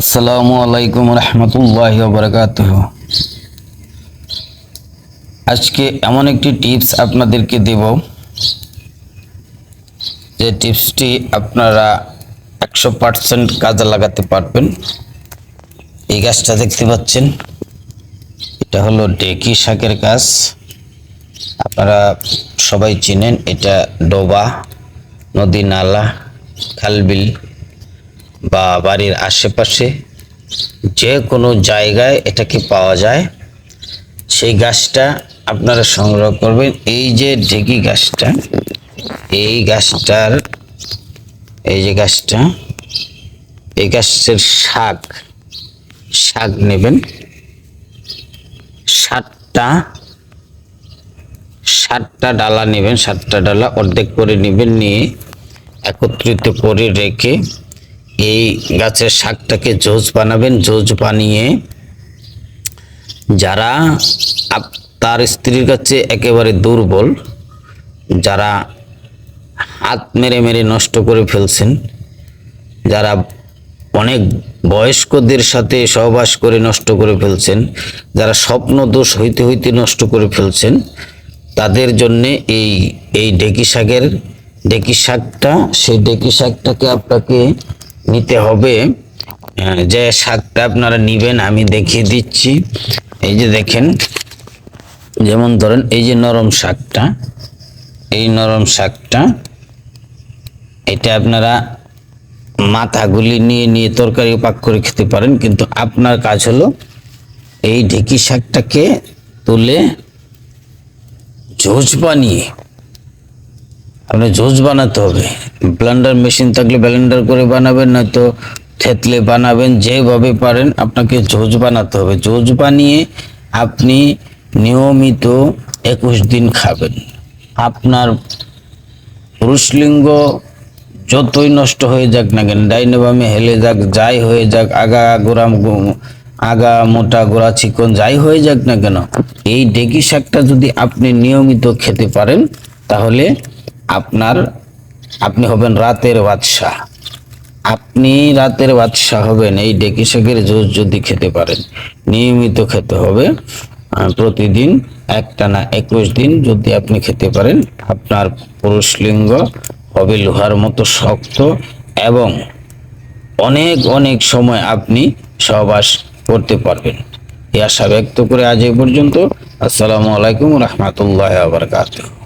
আসসালামু আলাইকুম রহমতুল্লাহ বরকাত আজকে এমন একটি টিপস আপনাদেরকে দেব। যে টিপসটি আপনারা একশো পার্সেন্ট কাজে লাগাতে পারবেন। এই গাছটা দেখতে পাচ্ছেন। এটা হলো ডেকি শাকের গাছ। আপনারা সবাই চিনেন, এটা ডোবা, নদী নালা, খালবিল। বা বাড়ির আশেপাশে যে কোনো জায়গায় এটাকে পাওয়া যায়? সেই গাছটা আপনারা সংগ্রহ করবেন। এই যে ঢেকি গাছটা, এই গাছটার, এই যে গাছটা, এই গাছের শাক শাক নেবেন। সাতটা সাতটা ডালা নেবেন, সাতটা ডালা অর্ধেক করে নেবেন, নিয়ে একত্রিত করে রেখে এই গাছের শাকটাকে জোজ বানাবেন। জোজ বানিয়ে যারা তার স্ত্রীর কাছে একেবারে দুর্বল, যারা হাত মেরে মেরে নষ্ট করে ফেলছেন, যারা অনেক বয়স্কদের সাথে সহবাস করে নষ্ট করে ফেলছেন, যারা স্বপ্ন দোষ হইতে হইতে নষ্ট করে ফেলছেন, তাদের জন্যে এই এই ডেকি শাকের ডেকি শাকটা সেই ডেকি শাকটাকে আপনাকে নিতে হবে। আহ, যে শাকটা আপনারা নিবেন আমি দেখিয়ে দিচ্ছি। এই যে দেখেন যেমন ধরেন এই যে নরম শাকটা এই নরম শাকটা এটা আপনারা মাথাগুলি নিয়ে নিয়ে তরকারি পাক করে খেতে পারেন কিন্তু আপনার কাজ হলো এই ঢেকি শাকটাকে তুলে ঝোজ বানিয়ে আপনি ঝোজ বানাতে হবে। ব্লেন্ডার মেশিন থাকলে ব্লেন্ডার করে বানাবেন, নয়তো থেতলে বানাবেন, যেভাবে পারেন আপনাকে ঝোজ বানাতে হবে। ঝোজ বানিয়ে আপনি নিয়মিত একুশ দিন খাবেন। আপনার পুরুষলিঙ্গ যতই নষ্ট হয়ে যাক না কেন ডাইনে বামে হেলে যাক, যাই হয়ে যাক, আগা গোড়া, আগা মোটা গোড়া, চিকন, যাই হয়ে যাক না কেন, এই ডেকি শাকটা যদি আপনি নিয়মিত খেতে পারেন, তাহলে আপনার, আপনি হবেন রাতের বাদশাহ। আপনি রাতের বাদশাহ হবেন, এই ডেকি শাকের জুস যদি খেতে পারেন। নিয়মিত খেতে হবে। প্রতিদিন একটা না একুশ দিন যদি আপনি খেতে পারেন, আপনার পুরুষ লিঙ্গ হবে লোহার মতো শক্ত এবং অনেক অনেক সময় আপনি সহবাস করতে পারবেন। এই আশা ব্যক্ত করে আজ এই পর্যন্ত। আসসালামু আলাইকুম রহমতুল্লাহ আবরকাত